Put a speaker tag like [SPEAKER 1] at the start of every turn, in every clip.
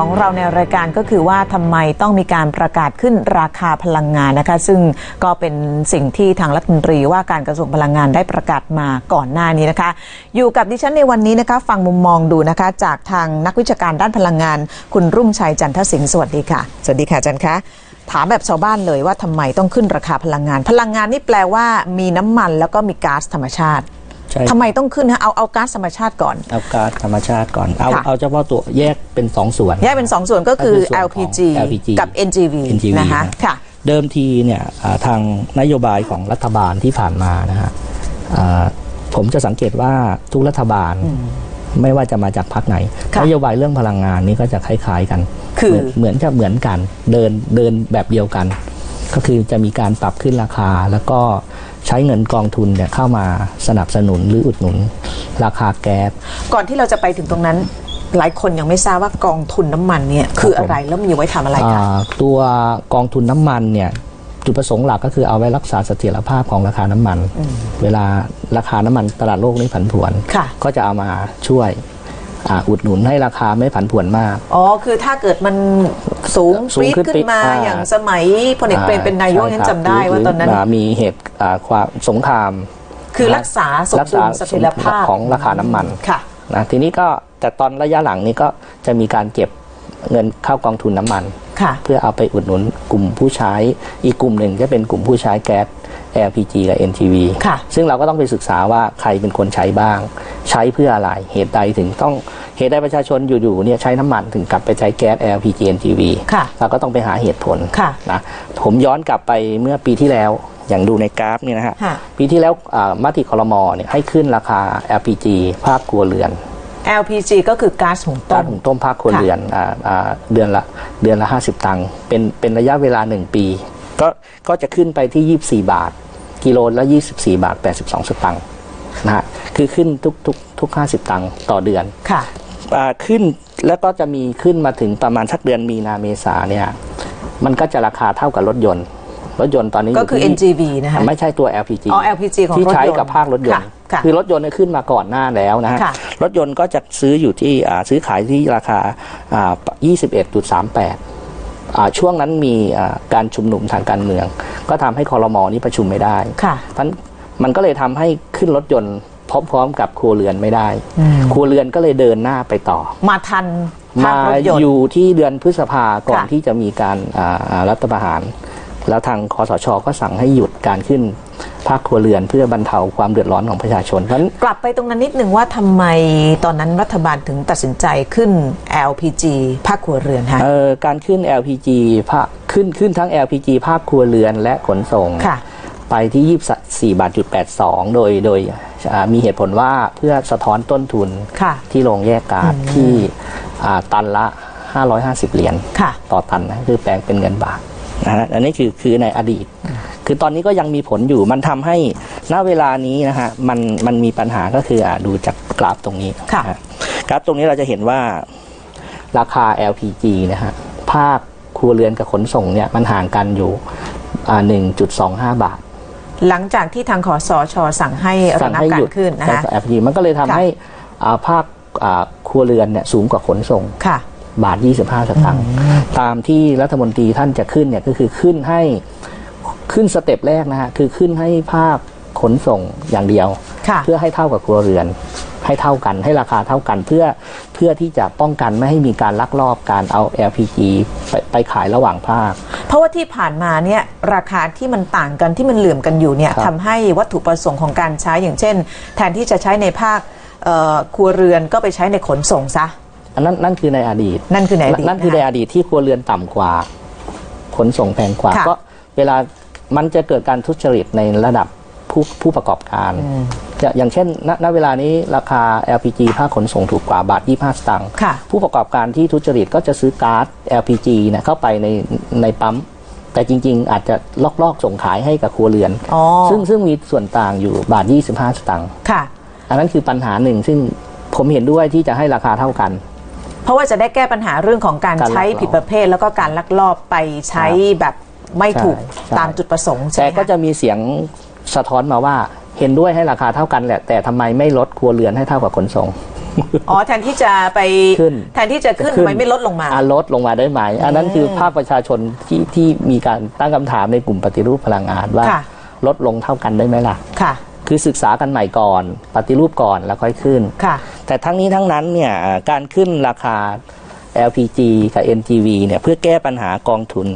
[SPEAKER 1] ของเราในรายการก็คือว่าทำไมต้องมีการประกาศขึ้นราคาพลังงานนะคะ ซึ่งก็เป็นสิ่งที่ทางรัฐมนตรีว่าการกระทรวงพลังงานได้ประกาศมาก่อนหน้านี้นะคะ อยู่กับดิฉันในวันนี้นะคะ ฟังมุมมองดูนะคะ จากทางนักวิชาการด้านพลังงาน คุณรุ่งชัยจันทสิงห์สวัสดีค่ะ สวัสดีค่ะจันคะถามแบบชาวบ้านเลยว่าทำไมต้องขึ้นราคาพลังงาน พลังงานนี่แปลว่ามีน้ำมันแล้วก็มีก๊าซธรรมชาติ
[SPEAKER 2] ใช่
[SPEAKER 1] ทำไมต้องขึ้นฮะเอาเอาก๊าซธรรมชาติก่อน
[SPEAKER 2] เอาก๊าซธรรมชาติก่อน เอา
[SPEAKER 1] ค่ะ
[SPEAKER 2] เอาเฉพาะตัวแยกเป็นสองส่วน
[SPEAKER 1] แยกเป็น2ส่วนก็คือ
[SPEAKER 2] ก็คือส่วนของ
[SPEAKER 1] LPG,
[SPEAKER 2] LPG
[SPEAKER 1] กับ NGV,
[SPEAKER 2] NGV
[SPEAKER 1] นะคะ
[SPEAKER 2] นะ
[SPEAKER 1] ค่ะ
[SPEAKER 2] เดิมทีเนี่ยอ่าทางนโยบายของรัฐบาลที่ผ่านมานะฮะอ่าผมจะสังเกตว่าทุกรัฐบาลไม่ว่าจะมาจากพรรคไหน
[SPEAKER 1] ค่ะ
[SPEAKER 2] นโยบายเรื่องพลังงานนี้ก็จะคล้ายๆกัน
[SPEAKER 1] คือ
[SPEAKER 2] เหมือนเหมือนจะเหมือนกันเดินเดินแบบเดียวกัน ก็คือจะมีการปรับขึ้นราคาแล้วก็ ใช้เงินกองทุนเนี่ยเข้ามาสนับสนุนหรืออุดหนุน ราคาแก๊ส
[SPEAKER 1] ก่อนที่เราจะไปถึงตรงนั้นหลายคนยังไม่ทราบว่ากองทุนน้ำมันเนี่ยคืออะไรแล้วมีไว้ทำอะไรคะ
[SPEAKER 2] อ่าตัวกองทุนน้ำมันเนี่ยจุดประสงค์หลักก็คือเอาไว้รักษาเสถียรภาพของราคาน้ำมัน เวลาราคาน้ำมันตลาดโลกนี้ผันผวน
[SPEAKER 1] ค่ะ
[SPEAKER 2] ก็จะเอามาช่วย อ่าอุดหนุนให้ราคาไม่ผันผวนมาก
[SPEAKER 1] อ๋อ คือถ้าเกิดมันสูง
[SPEAKER 2] สู
[SPEAKER 1] ปรี๊ด
[SPEAKER 2] งขึ้น
[SPEAKER 1] ขึ้นมา
[SPEAKER 2] อ่า
[SPEAKER 1] อย่างสมัยพลเอกเปรมเป็นนายก
[SPEAKER 2] ใช่
[SPEAKER 1] ฉัน
[SPEAKER 2] ครับ
[SPEAKER 1] จำได้ว่าตอนนั้น
[SPEAKER 2] หรืมีเหตุอ่าความสงคราม
[SPEAKER 1] คือรักษาสม
[SPEAKER 2] รัก
[SPEAKER 1] ดุ
[SPEAKER 2] ษา
[SPEAKER 1] ลเสถียรภาพ
[SPEAKER 2] ของราคาน้ำมัน
[SPEAKER 1] ค่ะ
[SPEAKER 2] นะทีนี้ก็แต่ตอนระยะหลังนี้ก็จะมีการเก็บเงินเข้ากองทุนน้ำมัน
[SPEAKER 1] ค่ะ
[SPEAKER 2] เพื่อเอาไปอุดหนุนกลุ่มผู้ใช้อีกกลุ่มหนึ่งจะเป็นกลุ่มผู้ใช้แก๊ส LPG กับ NGV
[SPEAKER 1] ค่ะ
[SPEAKER 2] ซึ่งเราก็ต้องไปศึกษาว่าใครเป็นคนใช้บ้าง ใช้เพื่ออะไร เหตุใดถึงต้องเหตุใดประชาชนอยู่ๆเนี่ยใช้น้ำมันถึงกลับไปใช้แก๊ส LPG NGV
[SPEAKER 1] ค่ะ
[SPEAKER 2] เราก็ต้องไปหาเหตุผล
[SPEAKER 1] ค่ะ
[SPEAKER 2] นะผมย้อนกลับไปเมื่อปีที่แล้วอย่างดูในกราฟเนี่ยนะฮะ
[SPEAKER 1] ค่ะ
[SPEAKER 2] ปีที่แล้วอ่ามติคอรมอเนี่ยให้ขึ้นราคา LPG ภาคครัวเรือน
[SPEAKER 1] LPG ก็คือก๊าซหุงต้
[SPEAKER 2] ต้ามหุงต้มภาคครัวเรือนอ่าอ่าเดือนละเดือนละ 50 ตังค์เป็นเป็นระยะเวลา 1 ปี ก็ก็จะขึ้นไปที่ 24 บาท กิโลละ 24 บาท 82 สตังค์นะฮะคือขึ้นทุกทุกทุก 50 ตังค์ต่อเดือน
[SPEAKER 1] ค่ะ
[SPEAKER 2] อ่าขึ้นแล้วก็จะมีขึ้นมาถึงประมาณสักเดือนมีนาเมษาเนี่ยมันก็จะราคาเท่ากับรถยนต์ รถยนต์ตอนนี้
[SPEAKER 1] ก็คือ
[SPEAKER 2] ยู่ที่
[SPEAKER 1] NGV นะคะ
[SPEAKER 2] ไม่ใช่ตัว LPG
[SPEAKER 1] อ๋อ LPG ของ
[SPEAKER 2] ที่ใช้
[SPEAKER 1] รถยนต์
[SPEAKER 2] กับภาครถยนต์
[SPEAKER 1] ค่ะค่ะ
[SPEAKER 2] คือรถยนต์เนี่ยขึ้นมาก่อนหน้าแล้วนะฮะ
[SPEAKER 1] ค่ะ
[SPEAKER 2] รถยนต์ก็จะซื้ออยู่ที่อ่าซื้อขายที่ราคาอ่า21.38อ่า ช่วงนั้นมีอ่าการชุมนุมทางการเมือง ก็ทำให้คอรมอนี้ประชุมไม่ได้
[SPEAKER 1] ค่ะ
[SPEAKER 2] เพราะฉะนั้นมันก็เลยทำให้ขึ้นรถยนต์พร้อมๆกับครัวเรือนไม่ได้ ครัวเรือนก็เลยเดินหน้าไปต่อ
[SPEAKER 1] มาทันภา
[SPEAKER 2] มา
[SPEAKER 1] ครถยนต์
[SPEAKER 2] อยู่ที่เดือนพฤษภาก่อน
[SPEAKER 1] ค่ะ
[SPEAKER 2] ที่จะมีการอ่าอ่ารัฐประหาร แล้วทางคอสชก็สั่งให้หยุดการขึ้น ภาคครัวเรือนเพื่อบรรเทาความเดือดร้อนของประชาชนเพราะฉะนั้น
[SPEAKER 1] กลับไปตรงนั้นนิดหนึ่งว่าทำไมตอนนั้นรัฐบาลถึงตัดสินใจขึ้น LPG ภาคครัวเรือนฮะ
[SPEAKER 2] เอ่อการขึ้น LPG ภาคขึ้นขึ้นทั้ง LPG ภาคครัวเรือนและขนส่ง
[SPEAKER 1] ค่ะ
[SPEAKER 2] ไปที่ 24บาทจุด82 โดยโดยอ่ามีเหตุผลว่าเพื่อสะท้อนต้นทุน
[SPEAKER 1] ค่ะ
[SPEAKER 2] ที่โรงแยกก๊าซที่อ่าตันละ 550 เหรียญ
[SPEAKER 1] ค่ะ
[SPEAKER 2] ต่อตันนะคือแปลงเป็นเงินบาทนะฮะอันนี้คือคือในอดีต คือตอนนี้ก็ยังมีผลอยู่มันทำให้ณเวลานี้นะฮะมันมันมีปัญหาก็คืออ่าดูจากกราฟตรงนี้
[SPEAKER 1] ค่ะ
[SPEAKER 2] นฮกราฟตรงนี้เราจะเห็นว่าราคา LPG นะฮะภาคครัวเรือนกับขนส่งเนี่ยมันห่างกันอยู่อ่า1.25บาท
[SPEAKER 1] หลังจากที่ทางขอสชสั่งให้ระ
[SPEAKER 2] สั่ง
[SPEAKER 1] งับ
[SPEAKER 2] ให้
[SPEAKER 1] กา
[SPEAKER 2] หยุ
[SPEAKER 1] ร
[SPEAKER 2] ด
[SPEAKER 1] ขึ้นนะ
[SPEAKER 2] การ
[SPEAKER 1] คะ
[SPEAKER 2] LPG มันก็เลยทำ
[SPEAKER 1] ค่ะ
[SPEAKER 2] ให้อ่าภาคอ่าครัวเรือนเนี่ยสูงกว่าขนส่ง
[SPEAKER 1] ค่ะ
[SPEAKER 2] บาท 25 สตางค์ตามที่รัฐมนตรีท่านจะขึ้นเนี่ยก็คือขึ้นให้ ขึ้นสเต็ปแรกนะฮะคือขึ้นให้ภาคขนส่งอย่างเดียว
[SPEAKER 1] ค่ะ
[SPEAKER 2] เพื่อให้เท่ากับครัวเรือน ให้เท่ากันให้ราคาเท่ากันเพื่อเพื่อที่จะป้องกันไม่ให้มีการลักลอบการเอา LPG ไปไปขายระหว่างภาค
[SPEAKER 1] เพราะว่าที่ผ่านมาเนี่ยราคาที่มันต่างกันที่มันเหลื่อมกันอยู่เนี่ย
[SPEAKER 2] ครับ
[SPEAKER 1] ทำให้วัตถุประสงค์ของการใช้อย่างเช่น แทนที่จะใช้ในภาคเอ่อครัวเรือนก็ไปใช้ในขนส่งซะ
[SPEAKER 2] อันนั้นนั่นคือในอดีต
[SPEAKER 1] นั่นคือในอดีต
[SPEAKER 2] นั่นคือในอดีตที่ครัวเรือนต่ำกว่า ขนส่งแพงกว่า
[SPEAKER 1] ค่ะ
[SPEAKER 2] ก็เวลา มันจะเกิดการทุจริตในระดับผู้ผู้ประกอบการอย่าอย่างเช่นณณเวลานี้ราคา LPG ภาคขนส่งถูกกว่าบาท 25 สตางค์
[SPEAKER 1] ค่ะ
[SPEAKER 2] ผู้ประกอบการที่ทุจริตก็จะซื้อก๊าซ LPG เนี่ยเข้าไปในในปั๊ม แต่จริง ๆ อาจจะลอกๆส่งขายให้กับครัวเรือน
[SPEAKER 1] อ๋อ
[SPEAKER 2] ซึ่งซึ่งมีส่วนต่างอยู่บาท 25 สตางค์
[SPEAKER 1] ค่ะ
[SPEAKER 2] อันนั้นคือปัญหาหนึ่งซึ่งผมเห็นด้วยที่จะให้ราคาเท่ากัน
[SPEAKER 1] เพราะว่าจะได้แก้ปัญหาเรื่องของการ
[SPEAKER 2] การลักลอบ
[SPEAKER 1] ใช้ผิดประเภทแล้วก็การลักลอบไปใช้แบบ ไม่ถูก
[SPEAKER 2] ใช่ใช่
[SPEAKER 1] ตามจุดประสงค์ใช่
[SPEAKER 2] แต่
[SPEAKER 1] ไหม
[SPEAKER 2] ก็
[SPEAKER 1] คะ
[SPEAKER 2] จะมีเสียงสะท้อนมาว่า เห็นด้วยให้ราคาเท่ากันแหละ แต่ทำไมไม่ลดครัวเรือนให้เท่ากับขนส่ง
[SPEAKER 1] อ๋อแทนที่จะไป
[SPEAKER 2] ขึ้น
[SPEAKER 1] แทนที่จะขึ้น
[SPEAKER 2] จะขึ้น
[SPEAKER 1] ทำไมไม่ลดลงมา
[SPEAKER 2] อ่าลดลงมาได้ไหม อันนั้นคือภาคประชาชนที่ที่มีการตั้งคำถามในกลุ่มปฏิรูปพลังงานว่า
[SPEAKER 1] ค่ะ
[SPEAKER 2] ลดลงเท่ากันได้ไหมล่ะ
[SPEAKER 1] ค่ะ
[SPEAKER 2] คือศึกษากันใหม่ก่อน ปฏิรูปก่อนแล้วค่อยขึ้น
[SPEAKER 1] ค่ะ
[SPEAKER 2] แต่ทั้งนี้ทั้งนั้นเนี่ยอ่าการขึ้นราคา LPG กับ NGV เนี่ยเพื่อแก้ปัญหากองทุน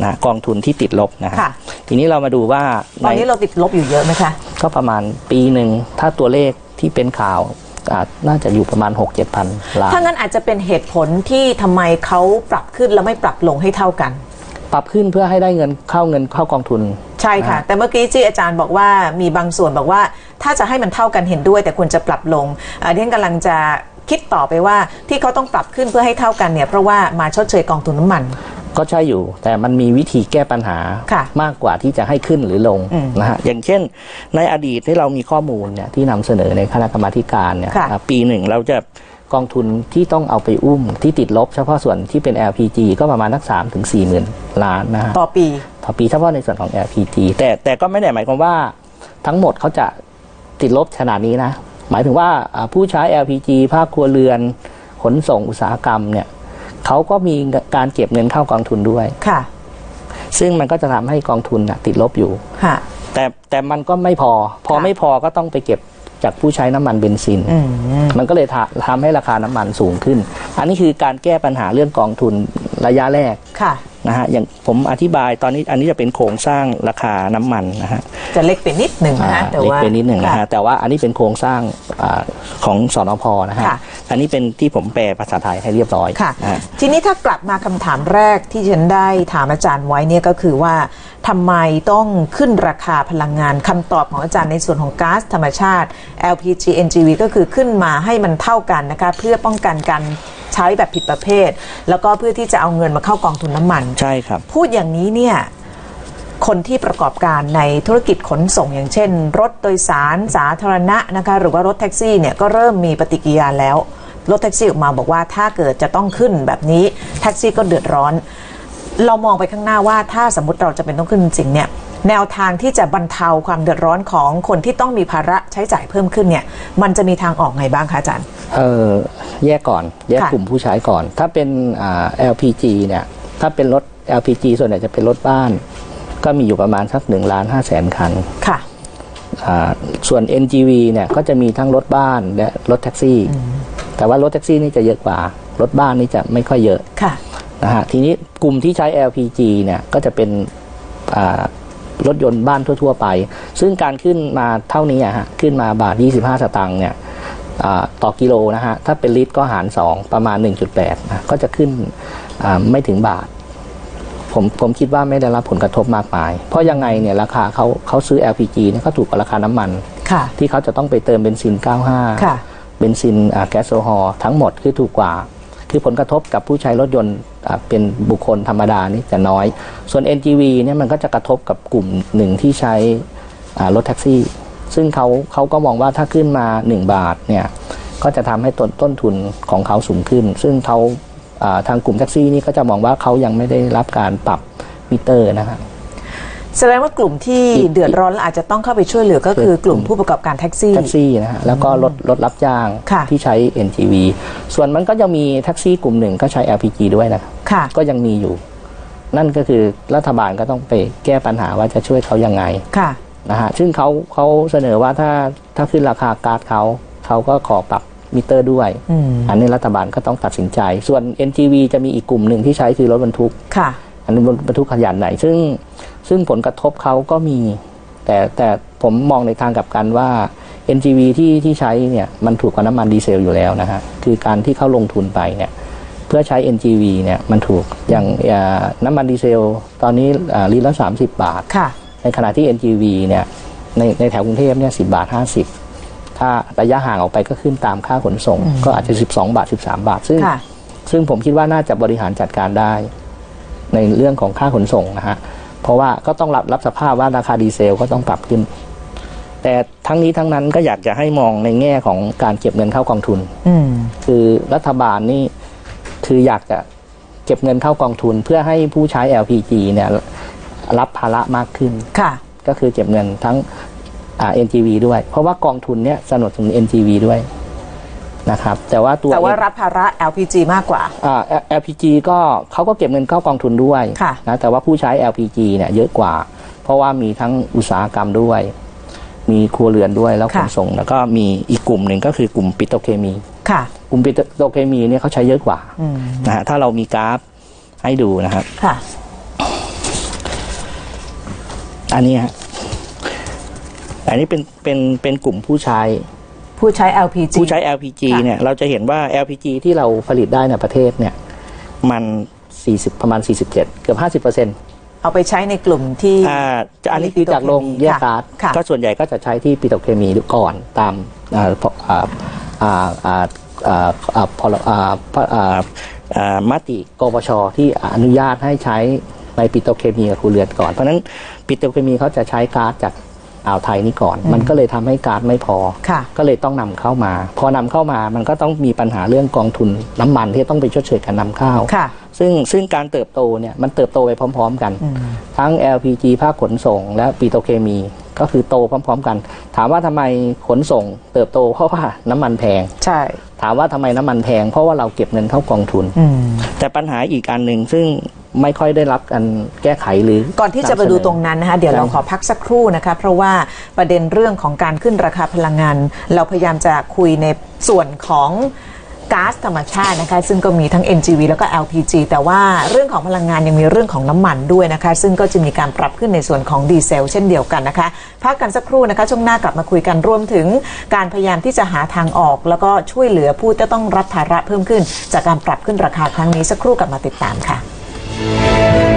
[SPEAKER 2] นะกองทุนที่ติดลบนะฮะ
[SPEAKER 1] ค่ะ
[SPEAKER 2] ทีนี้เรามาดูว่า
[SPEAKER 1] ตอนนี้
[SPEAKER 2] ใน
[SPEAKER 1] เราติดลบอยู่เยอะไหมคะ
[SPEAKER 2] ก็ประมาณปีหนึ่งถ้าตัวเลขที่เป็นข่าวอ่าน่าจะอยู่ประมาณ 6 7พันล้าน
[SPEAKER 1] ถ้างั้นอาจจะเป็นเหตุผลที่ทำไมเขาปรับขึ้นแล้วไม่ปรับลงให้เท่ากัน
[SPEAKER 2] ปรับขึ้นเพื่อให้ได้เงินเข้าเงินเข้ากองทุน
[SPEAKER 1] ใช่ค่ะ แต่เมื่อกี้ที่อาจารย์บอกว่ามีบางส่วนบอกว่า ถ้าจะให้มันเท่ากันเห็นด้วย แต่ควรจะปรับลงอ่าดิฉันกำลังจะคิดต่อไปว่าที่เขาต้องปรับขึ้นเพื่อให้เท่ากันเนี่ยเพราะว่ามาชดเชยกองทุนน้ำมัน
[SPEAKER 2] ก็ใช่อยู่ แต่มันมีวิธีแก้ปัญหา
[SPEAKER 1] ค่ะ
[SPEAKER 2] มากกว่าที่จะให้ขึ้นหรือลง
[SPEAKER 1] อืม
[SPEAKER 2] นะฮะอย่างเช่น ในอดีตที่เรามีข้อมูลเนี่ยที่นำเสนอในคณะกรรมาธิการเนี่ย
[SPEAKER 1] ค่ะ
[SPEAKER 2] อ่าปีหนึ่งเราจะกองทุนที่ต้องเอาไปอุ้มที่ติดลบเฉพาะส่วนที่เป็น LPG ก็ประมาณนักสามถึงสี่หมื่นล้านนะฮะ
[SPEAKER 1] ต่อปี
[SPEAKER 2] ต่อปีเฉพาะในส่วนของ LPG แต่แต่ก็ไม่ได้หมายความว่าทั้งหมดเขาจะติดลบขนาดนี้นะ หมายถึงว่าอ่าผู้ใช้ LPG ภาคครัวเรือนขนส่งอุตสาหกรรมเนี่ย เขาก็มีการเก็บเงินเข้ากองทุนด้วย
[SPEAKER 1] ค่ะ
[SPEAKER 2] ซึ่งมันก็จะทำให้กองทุนน่ะติดลบอยู่
[SPEAKER 1] ค่ะ
[SPEAKER 2] แต่แต่มันก็ไม่พอ พอ
[SPEAKER 1] ค่ะ
[SPEAKER 2] ไม่พอก็ต้องไปเก็บจากผู้ใช้น้ำมันเบนซิน
[SPEAKER 1] อืม
[SPEAKER 2] มันก็เลยทำทำให้ราคาน้ำมันสูงขึ้น อันนี้คือการแก้ปัญหาเรื่องกองทุน ระยะแรก
[SPEAKER 1] ค่ะ
[SPEAKER 2] นะฮะอย่างผมอธิบายตอนนี้อันนี้จะเป็นโครงสร้างราคาน้ำมันนะฮะ
[SPEAKER 1] จะเล็กไปนิดหนึ่งนะ
[SPEAKER 2] อ่า
[SPEAKER 1] ฮะแต่
[SPEAKER 2] เล็ก
[SPEAKER 1] ว่า
[SPEAKER 2] ไปนิดหนึ่งนะ
[SPEAKER 1] ค่
[SPEAKER 2] ฮะแต่ว่าอันนี้เป็นโครงสร้างอาของสอนพนะฮะ
[SPEAKER 1] ค่ะ
[SPEAKER 2] อันนี้เป็นที่ผมแปลภาษาไทยให้เรียบร้อย
[SPEAKER 1] ค่ะ
[SPEAKER 2] นะฮะ
[SPEAKER 1] ทีนี้ถ้ากลับมาคำถามแรกที่ฉันได้ถามอาจารย์ไว้เนี่ยก็คือว่าทำไมต้องขึ้นราคาพลังงานคำตอบของอาจารย์ในส่วนของก๊าซธรรมชาติ LPG NGV ก็คือขึ้นมาให้มันเท่ากันนะคะเพื่อป้องกันการ ใช้แบบผิดประเภท แล้วก็เพื่อที่จะเอาเงินมาเข้ากองทุนน้ำมัน
[SPEAKER 2] ใช่ครับ
[SPEAKER 1] พูดอย่างนี้เนี่ยคนที่ประกอบการในธุรกิจขนส่งอย่างเช่น รถโดยสารสาธารณะนะคะหรือว่ารถแท็กซี่เนี่ยก็เริ่มมีปฏิกิริยาแล้ว รถแท็กซี่ออกมาบอกว่าถ้าเกิดจะต้องขึ้นแบบนี้แท็กซี่ก็เดือดร้อน เรามองไปข้างหน้าว่าถ้าสมมติเราจะเป็นต้องขึ้นจริงๆเนี่ยแนวทางที่จะบรรเทาความเดือดร้อนของคนที่ต้องมีภาระใช้จ่ายเพิ่มขึ้นเนี่ยมันจะมีทางออกไงบ้างคะอาจารย์
[SPEAKER 2] เออ แยกก่อน แยก
[SPEAKER 1] ค่ะ
[SPEAKER 2] กลุ่มผู้ใช้ก่อน ถ้าเป็นอ่า LPG เนี่ยถ้าเป็นรถ LPG ส่วนใหญ่จะเป็นรถบ้าน ก็มีอยู่ประมาณสักหนึ่งล้านห้าแสนคัน
[SPEAKER 1] ค่ะ
[SPEAKER 2] อ่าส่วน NGV เนี่ยก็จะมีทั้งรถบ้านและรถแท็กซี่ แต่ว่ารถแท็กซี่นี่จะเยอะกว่า รถบ้านนี่จะไม่ค่อยเยอะ
[SPEAKER 1] ค่ะ
[SPEAKER 2] นะฮะทีนี้กลุ่มที่ใช้ LPG เนี่ยก็จะเป็นอ่ารถยนต์บ้านทั่ว ๆ ไป ซึ่งการขึ้นมาเท่านี้อะฮะขึ้นมาบาท 25 สตางค์เนี่ยอ่า ต่อกิโลนะฮะ ถ้าเป็นลิตรก็หาร 2 ประมาณ 1.8นะก็จะขึ้นอ่าไม่ถึงบาท ผมผมคิดว่าไม่ได้รับผลกระทบมากมาย เพราะยังไงเนี่ยราคาเขาเขาซื้อ LPG เนี่ยก็ถูกกว่าราคาน้ำมัน
[SPEAKER 1] ค่ะ
[SPEAKER 2] ที่เขาจะต้องไปเติมเบนซิน 95
[SPEAKER 1] ค่ะ
[SPEAKER 2] เบนซินอ่าแก๊สโซฮอล์ทั้งหมดคือถูกกว่า คือผลกระทบกับผู้ใช้รถยนต์อ่าเป็นบุคคลธรรมดานี่จะน้อย ส่วน NGV เนี่ยมันก็จะกระทบกับกลุ่มหนึ่งที่ใช้อ่ารถแท็กซี่ ซึ่งเขาเขาก็มองว่าถ้าขึ้นมา 1 บาทเนี่ยก็จะทำให้ต้นต้นทุนของเขาสูงขึ้น ซึ่งเขาอ่าทางกลุ่มแท็กซี่นี่ก็จะมองว่าเขายังไม่ได้รับการปรับมิเตอร์นะครับ
[SPEAKER 1] แสดงว่ากลุ่มที่เดือดร้อนและอาจจะต้องเข้าไปช่วยเหลือก็คือกลุ่มผู้ประกอบการแท็กซี่
[SPEAKER 2] แท็กซี่นะฮะแล้วก็รถรถรับจ้าง
[SPEAKER 1] ค่ะ
[SPEAKER 2] ที่ใช้ NGV ส่วนมันก็จะมีแท็กซี่กลุ่มหนึ่งก็ใช้ LPG ด้วยนะครับ
[SPEAKER 1] ค่ะ
[SPEAKER 2] ก็ยังมีอยู่ นั่นก็คือรัฐบาลก็ต้องไปแก้ปัญหาว่าจะช่วยเขายังไง
[SPEAKER 1] ค่ะ
[SPEAKER 2] นะฮะซึ่งเขาเขาเสนอว่าถ้าถ้าขึ้นราคาก๊าซเขาเขาก็ขอปรับมิเตอร์ด้วย
[SPEAKER 1] อืม
[SPEAKER 2] อันนี้รัฐบาลก็ต้องตัดสินใจ ส่วน NGV จะมีอีกกลุ่มหนึ่งที่ใช้คือรถบรรทุก
[SPEAKER 1] ค่ะ
[SPEAKER 2] อันนี้บรรทุกขนาดไหน ซึ่งซึ่งผลกระทบเขาก็มี แต่แต่ผมมองในทางกลับกันว่า NGV ที่ที่ใช้เนี่ยมันถูกกว่าน้ำมันดีเซลอยู่แล้วนะฮะ คือการที่เขาลงทุนไปเนี่ยเพื่อใช้ NGV เนี่ยมันถูกอย่างอ่าน้ำมันดีเซล ตอนนี้อ่าลิตรละ30 บาท
[SPEAKER 1] ค่ะ
[SPEAKER 2] ในขณะที่ NGV เนี่ยในในแถวกรุงเทพเนี่ยสิบาท50ถ้าระยะห่างออกไปก็ขึ้นตามค่าขนส่ง ก็อาจจะ12บาท13บาท ซึ่ง
[SPEAKER 1] ค่ะ
[SPEAKER 2] ซึ่งผมคิดว่าน่าจะบริหารจัดการได้ ในเรื่องของค่าขนส่งนะฮะเพราะว่าก็ต้องรับรับสภาพว่าราคาดีเซลก็ต้องปรับขึ้น แต่ทั้งนี้ทั้งนั้นก็อยากจะให้มองในแง่ของการเก็บเงินเข้ากองทุน
[SPEAKER 1] อืม
[SPEAKER 2] คือรัฐบาลนี่คืออยากจะเก็บเงินเข้ากองทุน เพื่อให้ผู้ใช้ LPG เนี่ย รับภาระมากขึ้น
[SPEAKER 1] ค่ะ
[SPEAKER 2] ก็คือเก็บเงินทั้งอ่า NGV ด้วย เพราะว่ากองทุนเนี่ยสนับสนุน NGV ด้วยนะครับแต่ว่าตัว
[SPEAKER 1] แต่ว่ารับภาระ LPG มากกว่า
[SPEAKER 2] อ่า LPG ก็เขาก็เก็บเงินเข้ากองทุนด้วย
[SPEAKER 1] ค่ะ
[SPEAKER 2] นะแต่ว่าผู้ใช้ LPG เนี่ยเยอะกว่า เพราะว่ามีทั้งอุตสาหกรรมด้วย มีครัวเรือนด้วยแล้วขนส่ง แล้วก็มีอีกกลุ่มหนึ่งก็คือกลุ่มปิโตรเคมี
[SPEAKER 1] ค่ะ
[SPEAKER 2] กลุ่มปิโตรเคมีเนี่ยเขาใช้เยอะกว่านะฮะถ้าเรามีกราฟให้ดูนะครับ
[SPEAKER 1] ค่ะ
[SPEAKER 2] อันนี้ฮะอันนี้เป็นเป็นเป็นกลุ่มผู้ใช้
[SPEAKER 1] ผู้ใช้ LPG
[SPEAKER 2] ผู้ใช้ LPG
[SPEAKER 1] ค่ะ
[SPEAKER 2] เนี่ย เราจะเห็นว่า LPG ที่เราผลิตได้ในประเทศเนี่ย มัน 40 ประมาณ 47 เกือบ 50เปอร์เซ็นต์
[SPEAKER 1] เอาไปใช้ในกลุ่มที่
[SPEAKER 2] อ่าจะอันนี้คือจากโรงแยกก๊าซ
[SPEAKER 1] ค่ะ
[SPEAKER 2] ก็ส่วนใหญ่ก็จะใช้ที่ปิโตรเคมีก่อนตามอ่าพอ่าอ่าอ่าอ่าอ่าพรอ่าพอ่าอ่ามติกปชที่อนุญาตให้ใช้ในปิโตรเคมีกับครัวเรือนก่อน เพราะฉะนั้น ปิโตรเคมีเขาจะใช้ก๊าซจากอ่าวไทยนี่ก่อน มันก็เลยทำให้ก๊าซไม่พอ
[SPEAKER 1] ค่ะ
[SPEAKER 2] ก็เลยต้องนำเข้ามา พอนำเข้ามามันก็ต้องมีปัญหาเรื่องกองทุนน้ำมันที่ต้องไปชดเชยการนำเข้า
[SPEAKER 1] ค่ะ
[SPEAKER 2] ซึ่งซึ่งการเติบโตเนี่ยมันเติบโตไปพร้อม ๆ กัน ทั้ง LPG ภาคขนส่ง และปิโตรเคมีก็คือโตพร้อม ๆ กัน ถามว่าทำไมขนส่ง เติบโตเพราะว่าน้ำมันแพง
[SPEAKER 1] ใช่
[SPEAKER 2] ถามว่าทำไมน้ำมันแพง เพราะว่าเราเก็บเงินเข้ากองทุน
[SPEAKER 1] อืม
[SPEAKER 2] แต่ปัญหาอีกอันหนึ่งซึ่ง ไม่ค่อยได้รับการแก้ไขหรือ
[SPEAKER 1] ก่อนที่จะไปดูตรงนั้นนะคะเดี๋ยวเราขอพักสักครู่นะคะเพราะว่าประเด็นเรื่องของการขึ้นราคาพลังงาน เราพยายามจะคุยในส่วนของก๊าซธรรมชาตินะคะซึ่งก็มีทั้ง NGV แล้วก็ LPG แต่ว่าเรื่องของพลังงานยังมีเรื่องของน้ำมันด้วยนะคะ ซึ่งก็จะมีการปรับขึ้นในส่วนของดีเซลเช่นเดียวกันนะคะ พักกันสักครู่นะคะ ช่วงหน้ากลับมาคุยกันรวมถึงการพยายามที่จะหาทางออก แล้วก็ช่วยเหลือผู้ที่ต้องรับภาระเพิ่มขึ้น จากการปรับขึ้นราคาครั้งนี้สักครู่กลับมาติดตามค่ะ Bye.